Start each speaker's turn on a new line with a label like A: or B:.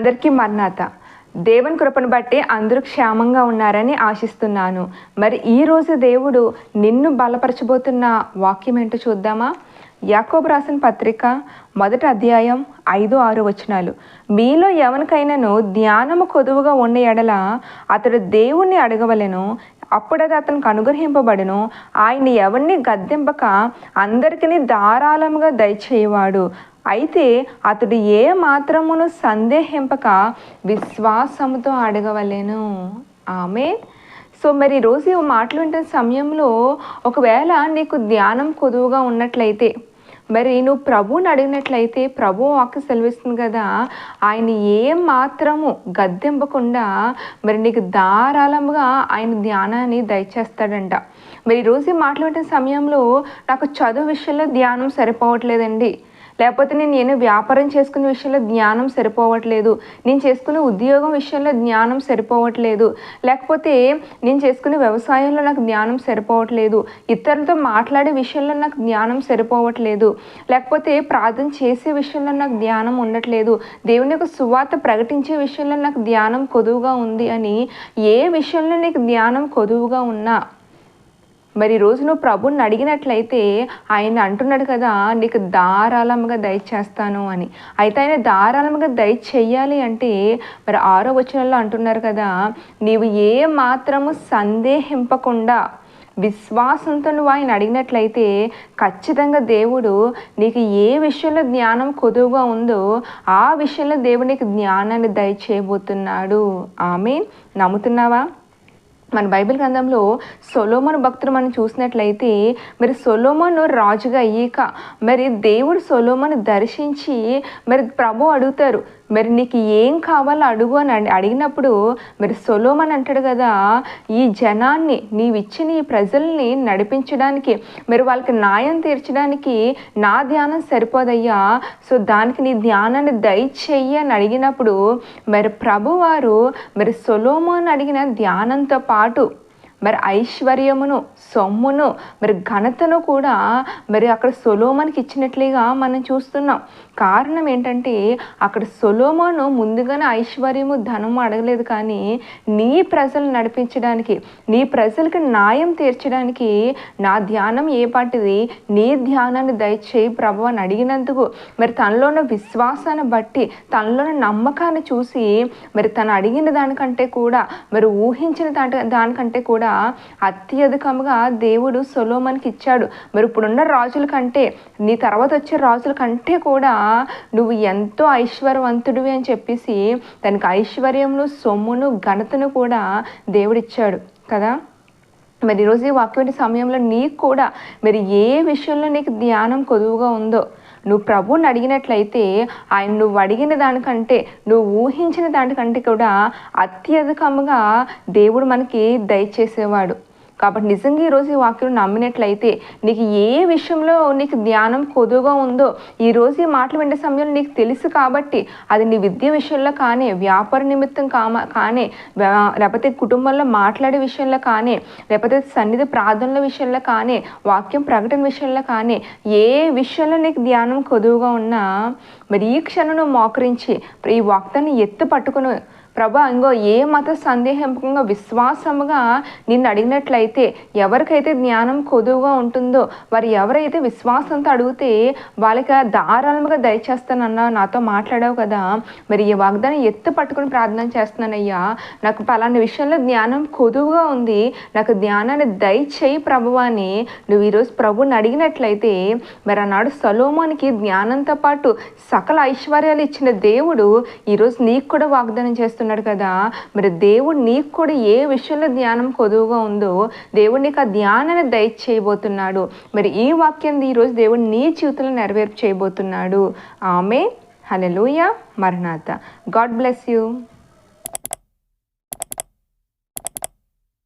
A: అందరికీ మర్నాత. దేవుని కృపను బట్టి అందరూ క్షేమంగా ఉన్నారని ఆశిస్తున్నాను. మరి ఈ రోజు దేవుడు నిన్ను బలపరచబోతున్న వాక్యం ఏంటో చూద్దామా? యాకోబ్ రాసిన పత్రిక మొదటి అధ్యాయం ఐదు ఆరు వచనాలు. మీలో ఎవరికైనాను ధ్యానము కొదువుగా ఉన్న ఎడల అతడు దేవుణ్ణి అడగవలెను అప్పుడది అతనికి అనుగ్రహింపబడును. ఆయన ఎవరిని గద్దెంపక అందరికీ ధారాళముగా దయచేయవాడు. అయితే అతడు ఏ మాత్రమును సందేహింపక విశ్వాసముతో అడగవలేను. ఆమె సో మరి రోజు ఈ మాటలు వింటున్న సమయంలో ఒకవేళ నీకు ధ్యానం కొదువుగా ఉన్నట్లయితే మరి నువ్వు ప్రభువుని అడిగినట్లయితే ప్రభు వాక్య సెలవిస్తుంది కదా ఆయన ఏ మాత్రము గద్దెంపకుండా మరి నీకు ధారాళముగా ఆయన ధ్యానాన్ని దయచేస్తాడంట. మరి ఈరోజు ఈ మాట్లాడిన సమయంలో నాకు చదువు విషయంలో ధ్యానం సరిపోవట్లేదండి. లేకపోతే నేను నేను వ్యాపారం చేసుకునే విషయంలో జ్ఞానం సరిపోవట్లేదు. నేను చేసుకునే ఉద్యోగం విషయంలో జ్ఞానం సరిపోవట్లేదు. లేకపోతే నేను చేసుకునే వ్యవసాయంలో నాకు జ్ఞానం సరిపోవట్లేదు. ఇతరులతో మాట్లాడే విషయంలో నాకు జ్ఞానం సరిపోవట్లేదు. లేకపోతే ప్రార్థన చేసే విషయంలో నాకు ధ్యానం ఉండట్లేదు. దేవుని యొక్క సువార్త ప్రకటించే విషయంలో నాకు ధ్యానం కొదువుగా ఉంది అని ఏ విషయంలో నీకు ధ్యానం కొదువుగా ఉన్నా మరి రోజు నువ్వు ప్రభుని అడిగినట్లయితే ఆయన అంటున్నాడు కదా నీకు ధారాళంగా దయచేస్తాను అని. అయితే ఆయన ధారాళంగా దయచేయాలి అంటే మరి ఆరో వచనంలో అంటున్నారు కదా నీవు ఏ మాత్రము సందేహింపకుండా విశ్వాసంతో నువ్వు ఆయన అడిగినట్లయితే ఖచ్చితంగా దేవుడు నీకు ఏ విషయంలో జ్ఞానం కొదువుగా ఉందో ఆ విషయంలో దేవుడు నీకు జ్ఞానాన్ని దయచేయబోతున్నాడు. ఆమె నమ్ముతున్నావా? మన బైబిల్ గ్రంథంలో సొలోమన్ భక్తులు మనం చూసినట్లయితే మరి సొలోమన్ రాజుగా అయ్యాక మరి దేవుడు సొలోమన్ దర్శించి మరి ప్రభు అడుగుతారు మరి నీకు ఏం కావాలో అడుగు అని అడిగినప్పుడు మరి సొలోమన్ అంటాడు కదా ఈ జనాన్ని నీవిచ్చిన ఈ ప్రజల్ని నడిపించడానికి మరి వాళ్ళకి న్యాయం తీర్చడానికి నా ధ్యానం సరిపోదయ్యా. సో దానికి నీ ధ్యానాన్ని దయచేయి అని అడిగినప్పుడు మరి ప్రభువారు మరి సొలోమోన్ అడిగిన ధ్యానంతో పాటు మరి ఐశ్వర్యమును సొమ్మును మరి ఘనతను కూడా మరి అక్కడ సొలోమన్కి ఇచ్చినట్లుగా మనం చూస్తున్నాం. కారణం ఏంటంటే అక్కడ సొలోమోను ముందుగానే ఐశ్వర్యము ధనము అడగలేదు కానీ నీ ప్రజలు నడిపించడానికి నీ ప్రజలకు న్యాయం తీర్చడానికి నా ధ్యానం ఏ పాటిది? నీ ధ్యానాన్ని దయచేయి ప్రభు అని అడిగినందుకు మరి తనలో ఉన్న విశ్వాసాన్ని బట్టి తనలో ఉన్న నమ్మకాన్ని చూసి మరి తను అడిగిన దానికంటే కూడా మరి ఊహించిన దాని దానికంటే కూడా అత్యధికంగా దేవుడు సొలోమన్కి ఇచ్చాడు. మరి ఇప్పుడున్న రాజుల కంటే నీ తర్వాత వచ్చే రాజుల కంటే కూడా నువ్వు ఎంతో ఐశ్వర్యవంతుడివి అని చెప్పేసి తనకు ఐశ్వర్యమును సొమ్మును ఘనతను కూడా దేవుడిచ్చాడు కదా. మరి ఈరోజు ఈ వాక్యం సమయంలో నీకు కూడా మరి ఏ విషయంలో నీకు ధ్యానం కొదువుగా ఉందో నువ్వు ప్రభువుని అడిగినట్లయితే ఆయన నువ్వు అడిగిన దానికంటే నువ్వు ఊహించిన దానికంటే కూడా అత్యధికంగా దేవుడు మనకి దయచేసేవాడు. కాబట్టి నిజంగా ఈరోజు ఈ వాక్యం నమ్మినట్లయితే నీకు ఏ విషయంలో నీకు ధ్యానం కొదువుగా ఉందో ఈరోజు ఈ మాటలు వింటే సమయంలో నీకు తెలుసు కాబట్టి అది నీ విద్య విషయంలో కానీ వ్యాపార నిమిత్తం కామ కానీ లేకపోతే కుటుంబంలో మాట్లాడే విషయంలో కానీ లేకపోతే సన్నిధి ప్రార్థనల విషయంలో కానీ వాక్యం ప్రకటన విషయంలో కానీ ఏ విషయంలో నీకు ధ్యానం కొదువుగా ఉన్నా మరి ఈ క్షణం నువ్వు మోకరించి ఈ వాక్యాన్ని ఎత్తు పట్టుకుని ప్రభా ఇంకో ఏ మత సందేహంగా విశ్వాసముగా నిన్ను అడిగినట్లయితే ఎవరికైతే జ్ఞానం కొదువుగా ఉంటుందో వారు ఎవరైతే విశ్వాసంతో అడిగితే వాళ్ళకి ధారాళముగా దయచేస్తానన్నా నాతో మాట్లాడావు కదా. మరి ఈ వాగ్దానం ఎత్తు పట్టుకుని ప్రార్థన చేస్తున్నానయ్యా. నాకు పలానా విషయంలో జ్ఞానం కొదువుగా ఉంది. నాకు జ్ఞానాన్ని దయచేయి ప్రభువాని నువ్వు ఈరోజు ప్రభుని అడిగినట్లయితే మరి ఆనాడు సలోమానికి జ్ఞానంతో పాటు సకల ఐశ్వర్యాలు ఇచ్చిన దేవుడు ఈరోజు నీకు కూడా వాగ్దానం చేస్తున్నాడు. కదా. మరి దేవుడు నీకు కూడా ఏ విషయంలో ధ్యానం కొదువుగా ఉందో దేవుడు నీకు ఆ ధ్యానాన్ని దయచేయబోతున్నాడు. మరి ఈ వాక్యం ఈరోజు దేవుడు నీ జీవితంలో నెరవేర్పు చేయబోతున్నాడు. ఆమె హలెలూయ మరణాత. God bless you.